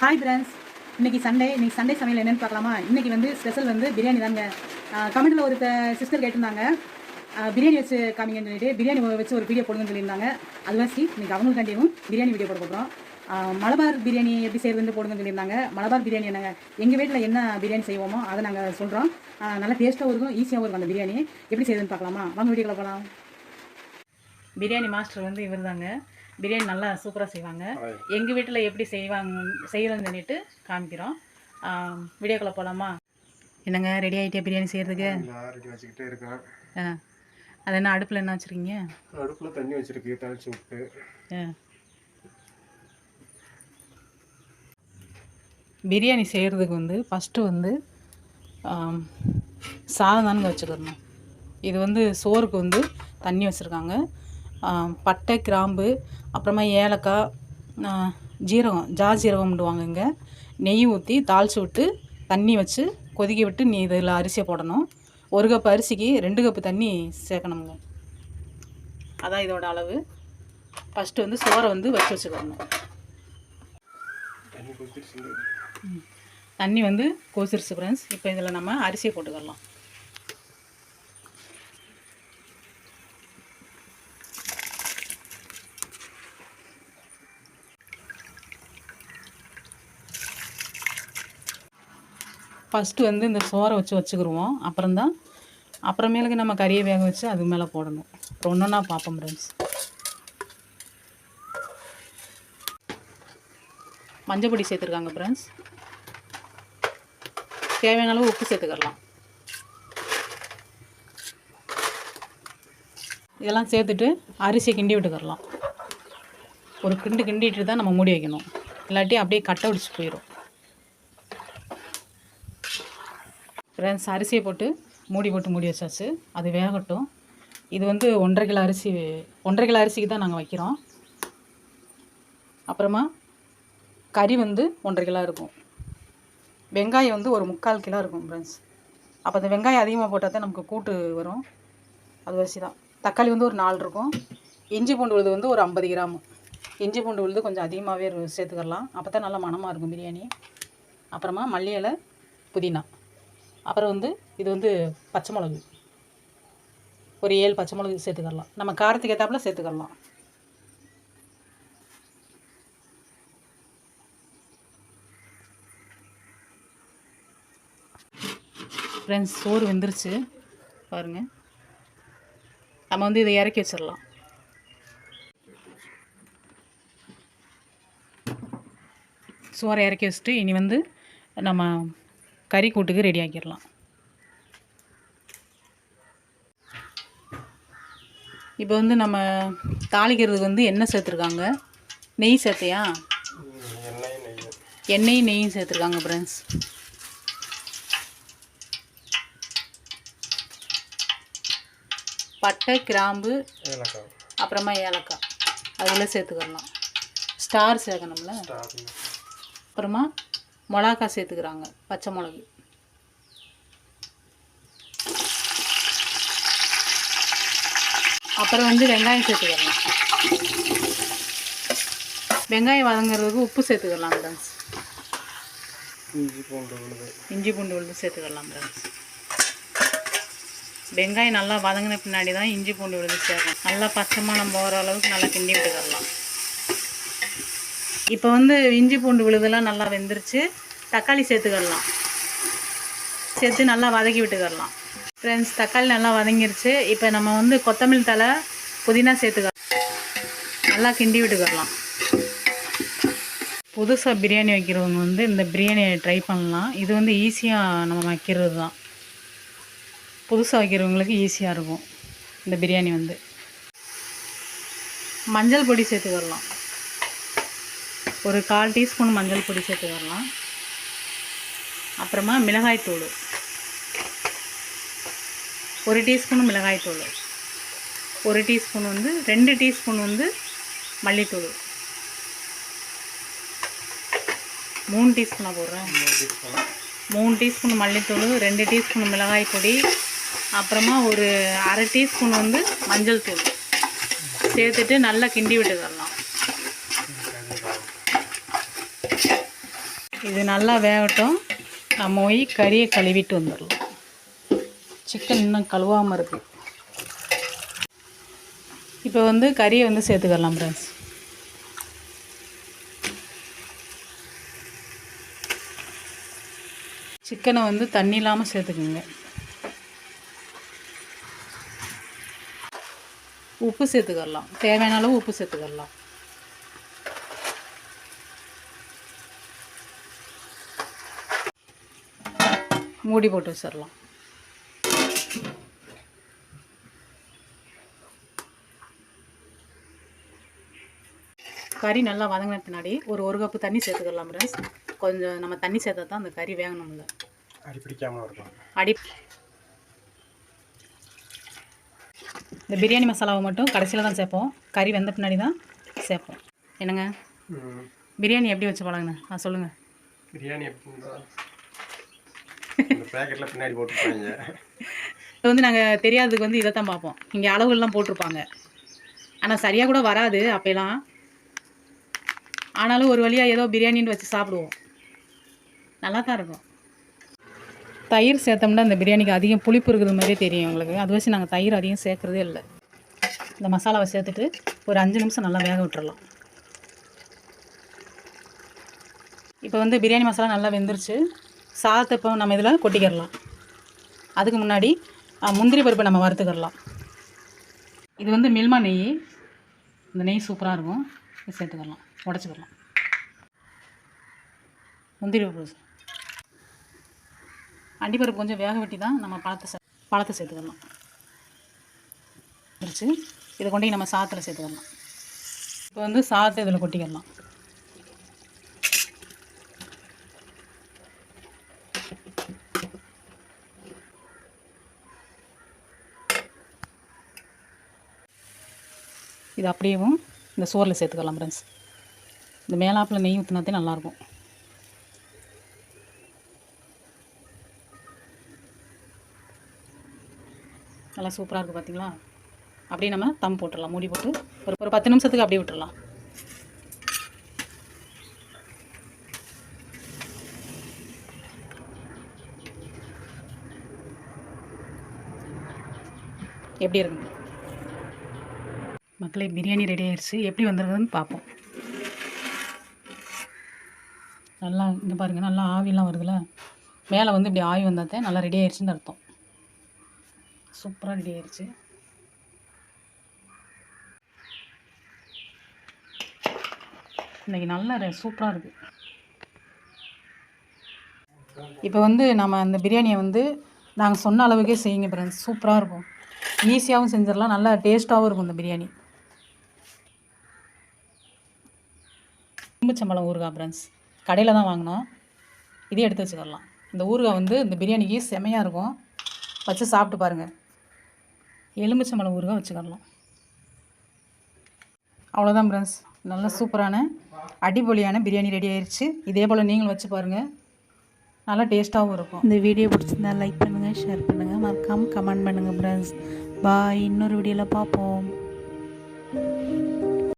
Hi friends இன்னைக்கு Sunday இன்னைக்கு Sunday சமையல் என்னன்னு பார்க்கலாமா? இன்னைக்கு வந்து ஸ்பெஷல் வந்து பிரியாணி தாங்க. கமெண்ட்டில் ஒரு சிஸ்டர் கேட்டிருந்தாங்க. பிரியாணி வச்சு காமிங்கன்னு சொல்லிட்டு பிரியாணி வச்சு ஒரு வீடியோ போடுங்கன்னு சொல்லியிருந்தாங்க. அதுவாசி இன்னைக்கு அவங்களுக்காண்டியும் பிரியாணி வீடியோ போட போகிறோம் மலபார் பிரியாணி எப்படி செய்யறதுன்னு போடுங்கன்னு சொல்லியிருந்தாங்க. மலபார் பிரியாணி என்னங்க எங்கள் வீட்டில் என்ன பிரியாணி செய்வோமோ அதை நாங்கள் சொல்கிறோம் நல்லா டேஸ்ட்டாகவும் இருக்கும் ஈஸியாகவும் இருக்கும் அந்த பிரியாணி. எப்படி செய்யுதுன்னு பார்க்கலாமா? வாங்க வீடியோக்குள்ள போகலாம் பிரியாணி மாஸ்டர் வந்து இவர் தாங்க பிரியாணி நல்லா சூப்பராக செய்வாங்க. எங்கள் வீட்டில் எப்படி செய்வாங்க செய்யறதுன்னு சொல்லிட்டு காமிக்கிறோம். வீடியோக்குள்ளே போகலாமா என்னங்க ரெடி ஆகிட்டே பிரியாணி செய்கிறதுக்கு ரெடி வச்சுக்கிட்டே இருக்கேன். ஆ. அது என்ன அடுப்பில் என்ன வச்சுருக்கீங்க? அடுப்பில் தண்ணி வச்சிருக்கு தளிச்சு விட்டு. ஆ. பிரியாணி செய்கிறதுக்கு வந்து ஃபஸ்ட்டு வந்து சாதம் தானுங்க வச்சுக்கிறணும் இது வந்து சோறுக்கு வந்து தண்ணி வச்சுருக்காங்க. பட்டை கிராம்பு அப்புறமா ஏலக்காய் ஜீரகம் ஜா ஜீரகம்டுவாங்க இங்கே. நெய் ஊற்றி தாளித்து விட்டு தண்ணி வச்சு கொதிக்க விட்டு நீ இதில் அரிசியை போடணும். ஒரு கப் அரிசிக்கு ரெண்டு கப்பு தண்ணி சேர்க்கணுங்க. அதான் இதோட அளவு. ஃபஸ்ட்டு வந்து சோறை வந்து வச்சு வச்சுக்கணும். தண்ணி வந்து கொதிச்சிருச்சு ஃப்ரெண்ட்ஸ் இப்போ இதில் நம்ம அரிசியை போட்டுக்கலாம். ஃபஸ்ட்டு வந்து இந்த சோறை வச்சு வச்சுக்கிருவோம். அப்புறம்தான் அப்புறமேலுக்கு நம்ம கறியை வேக வச்சு அது மேலே போடணும். அப்புறம் ஒன்றா பார்ப்போம் ஃப்ரெண்ட்ஸ் மஞ்சள் பொடி சேர்த்துருக்காங்க ஃப்ரெண்ட்ஸ் தேவையான அளவு உப்பு சேர்த்துக்கலாம். இதெல்லாம் சேர்த்துட்டு அரிசியை கிண்டி விட்டுக்கரலாம் ஒரு கிண்டு கிண்டிட்டு தான் நம்ம மூடி வைக்கணும். இல்லாட்டி அப்படியே கட்டை பிடிச்சி போயிடும். ஃப்ரெண்ட்ஸ் அரிசியை போட்டு மூடி போட்டு மூடி வச்சாச்சு. அது வேகட்டும். இது வந்து ஒன்றரை கிலோ அரிசி ஒன்றரை கிலோ அரிசிக்கு தான் நாங்கள் வைக்கிறோம். அப்புறமா கறி வந்து ஒன்றரை கிலோ இருக்கும். வெங்காயம் வந்து ஒரு முக்கால் கிலோ இருக்கும் ஃப்ரெண்ட்ஸ் அப்போ அந்த வெங்காயம் அதிகமாக போட்டால் தான் நமக்கு கூட்டு வரும். அது வரிசி தான். தக்காளி வந்து ஒரு நாலு இருக்கும். இஞ்சி பூண்டு உழுது வந்து ஒரு ஐம்பது கிராம். இஞ்சி பூண்டு உழுது கொஞ்சம் அதிகமாகவே சேர்த்துக்கலாம். அப்போ தான் நல்லா மணமாக இருக்கும் பிரியாணி. அப்புறமா மல்லி இலை புதினா. அப்புறம் வந்து இது வந்து பச்சை மிளகு. ஒரு ஏழு பச்சை மிளகு சேர்த்துக்கலாம் நம்ம காரத்துக்கு ஏற்றாப்புல சேர்த்துக்கலாம் ஃப்ரெண்ட்ஸ் சோறு வெந்துருச்சு. பாருங்கள் நம்ம வந்து இதை இறக்கி வச்சிடலாம் சோறை இறக்கி வச்சுட்டு இனி வந்து நம்ம கறி கூட்டுக்கு ரெடி ஆக்கிடலாம். இப்போ வந்து நம்ம தாளிக்கிறதுக்கு வந்து எண்ணெய் சேர்த்துருக்காங்க. நெய் சேர்த்தையா? எண்ணெயும் நெய்யும் சேர்த்துருக்காங்க ஃப்ரெண்ட்ஸ் பட்டை கிராம்பு அப்புறமா ஏலக்காய். அதில் சேர்த்துக்கலாம் ஸ்டார் சேர்க்கணும்ல. அப்புறமா மிளகாய் சேர்த்துக்கிறாங்க பச்சை மிளகு. அப்புறம் வந்து வெங்காயம் சேர்த்துக்கலாம். வெங்காயம் வதங்குறதுக்கு உப்பு சேர்த்துக்கலாம் ஃப்ரெண்ட்ஸ் இஞ்சி பூண்டு விழுது இஞ்சி பூண்டு விழுது சேர்த்துக்கலாம் ஃப்ரெண்ட்ஸ் வெங்காயம் நல்லா வதங்கின பின்னாடி தான் இஞ்சி பூண்டு விழுது சேர்க்கணும். நல்லா பச்சை மணம் போகிற அளவுக்கு நல்லா கிண்டி விட்டுக்கலாம். இப்போ வந்து இஞ்சி பூண்டு விழுதெல்லாம் நல்லா வெந்துருச்சு. தக்காளி சேர்த்துக்கிடலாம் சேர்த்து நல்லா வதக்கி விட்டுக்கிடலாம் ஃப்ரெண்ட்ஸ் தக்காளி நல்லா வதங்கிருச்சு. இப்போ நம்ம வந்து கொத்தமல்லி தலை புதினா சேர்த்துக்கலாம் நல்லா கிண்டி விட்டுக்கிடலாம் புதுசாக பிரியாணி வைக்கிறவங்க வந்து இந்த பிரியாணியை ட்ரை பண்ணலாம். இது வந்து ஈஸியாக நம்ம வைக்கிறது தான். புதுசாக வைக்கிறவங்களுக்கு ஈஸியாக இருக்கும். இந்த பிரியாணி வந்து. மஞ்சள் பொடி சேர்த்துக்கிடலாம் ஒரு கால் டீஸ்பூன் மஞ்சள் பொடி சேர்த்துக்கலாம் அப்புறமா மிளகாய்த்தூள் ஒரு டீஸ்பூன் மிளகாய்த்தூள் ஒரு டீஸ்பூன் வந்து ரெண்டு டீஸ்பூன் வந்து மல்லித்தூள். மூணு டீஸ்பூனாக போடுறேன். மூணு டீஸ்பூன் மல்லித்தூள் ரெண்டு டீஸ்பூன் மிளகாய் பொடி அப்புறமா ஒரு அரை டீஸ்பூன் வந்து மஞ்சள் தூள். சேர்த்துட்டு நல்லா கிண்டி விட்டுக்கலாம். இது நல்லா வேகட்டும். நம்ம போய் கறியை கழுவிட்டு வந்துடலாம். சிக்கன் இன்னும் கழுவாமல் இருக்குது இப்போ வந்து கறியை வந்து சேர்த்துக்கலாம் ஃப்ரெண்ட்ஸ் சிக்கனை வந்து தண்ணி இல்லாமல் சேர்த்துக்குங்க. உப்பு சேர்த்துக்கலாம். தேவையான அளவு உப்பு சேர்த்துக்கலாம். மூடி போட்டு வச்சிடலாம் கறி நல்லா வதங்கின பின்னாடி ஒரு ஒரு கப்பு தண்ணி சேர்த்துக்கலாம் ஃப்ரெண்ட்ஸ் கொஞ்சம் நம்ம தண்ணி சேர்த்தா தான் அந்த கறி வேகணும்ல. அடி பிடிக்காம இருக்கும் அடி இந்த பிரியாணி மசாலாவை மட்டும் கடைசியில் தான் சேர்ப்போம். கறி வெந்த பின்னாடி தான் சேர்ப்போம். என்னங்க. பிரியாணி எப்படி வச்சு பழகுங்க ஆ சொல்லுங்கள் பிரியாணி எப்படின்னா இந்த பேக்கெட்டில் பின்னாடி போட்டுருப்பாங்க. இப்போ வந்து நாங்கள் தெரியாததுக்கு வந்து இதை தான் பார்ப்போம். இங்கே அளவுகள்லாம் போட்டிருப்பாங்க. ஆனால் சரியாக கூட வராது அப்போலாம் ஆனாலும் ஒரு வழியாக ஏதோ பிரியாணின்னு வச்சு சாப்பிடுவோம். நல்லா தான் இருக்கும். தயிர் சேர்த்தோம்னா அந்த பிரியாணிக்கு அதிகம் புளிப்பு இருக்கிறது மாதிரியே தெரியும் உங்களுக்கு. அது வச்சு நாங்கள் தயிர் அதிகம் சேர்க்குறதே இல்லை. இந்த மசாலாவை சேர்த்துட்டு ஒரு அஞ்சு நிமிஷம் நல்லா வேக விட்டுறலாம். இப்போ வந்து பிரியாணி மசாலா நல்லா வெந்துருச்சு. சாதத்தை இப்போ நம்ம இதில் கொட்டிக்கிடலாம். அதுக்கு முன்னாடி முந்திரி பருப்பை நம்ம வறுத்துக்கிடலாம். இது வந்து மில்மா நெய். இந்த நெய் சூப்பராக இருக்கும். இது சேர்த்துக்கலாம் உடச்சிக்கிடலாம். முந்திரி பருப்பு அண்டிப்பருப்பு கொஞ்சம் வேக வெட்டி தான் நம்ம பழத்தை சே பழத்தை சேர்த்துக்கலாம் பிரித்து இதை கொண்டு நம்ம சாதத்தில் சேர்த்துக்கலாம் இப்போ வந்து சாதத்தை இதில் கொட்டிக்கிடலாம். இது அப்படியேவும் இந்த சோறில் சேர்த்துக்கலாம் ஃப்ரெண்ட்ஸ் இந்த மேலாப்பில் நெய் ஊற்றினாத்தே நல்லாயிருக்கும் நல்லா சூப்பராக இருக்குது பார்த்தீங்களா அப்படியே நம்ம தம் போட்டுடலாம் மூடி போட்டு. ஒரு ஒரு பத்து நிமிஷத்துக்கு அப்படியே விட்டுடலாம். எப்படி இருக்குங்க மக்களே பிரியாணி ரெடி ஆயிடுச்சு எப்படி வந்துருக்குதுன்னு பார்ப்போம். நல்லா இங்கே பாருங்கள் நல்லா ஆவிலாம் வருதுல்ல மேலே வந்து இப்படி ஆவி வந்தால் நல்லா ரெடி ஆயிடுச்சுன்னு அர்த்தம். சூப்பராக ரெடி ஆயிடுச்சு இன்றைக்கி நல்ல சூப்பராக இருக்குது இப்போ வந்து நம்ம அந்த பிரியாணியை வந்து நாங்கள் சொன்ன அளவுக்கே செய்யுங்க பிறகு சூப்பராக இருக்கும். ஈஸியாகவும் செஞ்சிடலாம். நல்லா டேஸ்ட்டாகவும் இருக்கும் இந்த பிரியாணி. எலுமிச்சம்பழம் ஊறுகாய் ஃப்ரெண்ட்ஸ் கடையில் தான் வாங்கினோம். இதே எடுத்து வச்சுக்கலாம் இந்த ஊறுகாய் வந்து இந்த பிரியாணிக்கு செமையாக இருக்கும். வச்சு சாப்பிட்டு பாருங்கள் எலுமிச்சம்பழம் ஊறுகாய் வச்சுக்கலாம் அவ்வளோதான் ஃப்ரெண்ட்ஸ் நல்ல சூப்பரான அடிபொலியான பிரியாணி ரெடி ஆயிடுச்சு இதே போல் நீங்களும் வச்சு பாருங்கள் நல்லா டேஸ்ட்டாகவும் இருக்கும். இந்த வீடியோ பிடிச்சிருந்தா லைக் பண்ணுங்கள் ஷேர் பண்ணுங்கள் மறக்காமல் கமெண்ட் பண்ணுங்கள் ஃப்ரெண்ட்ஸ் பாய் இன்னொரு வீடியோவில் பார்ப்போம்